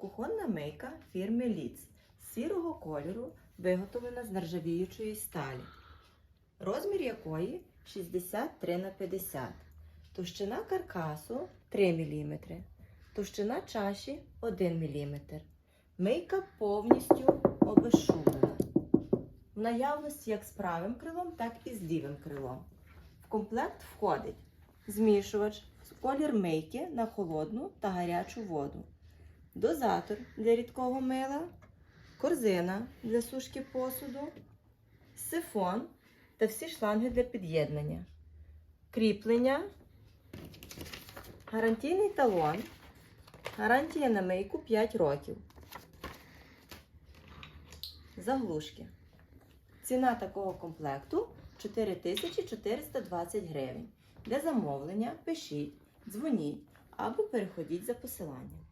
Кухонна мийка фірми Ліц сірого кольору, виготовлена з нержавіючої сталі, розмір якої 63 на 50 Товщина каркасу 3 мм, товщина чаші 1 мм. Мийка повністю обезшумлена. В наявності як з правим крилом, так і з лівим крилом. В комплект входить змішувач, колір мийки на холодну та гарячу воду, дозатор для рідкого мила, корзина для сушки посуду, сифон та всі шланги для під'єднання, кріплення, гарантійний талон, гарантія на мийку 5 років. Заглушки. Ціна такого комплекту 4420 гривень. Для замовлення пишіть, дзвоніть або переходіть за посиланням.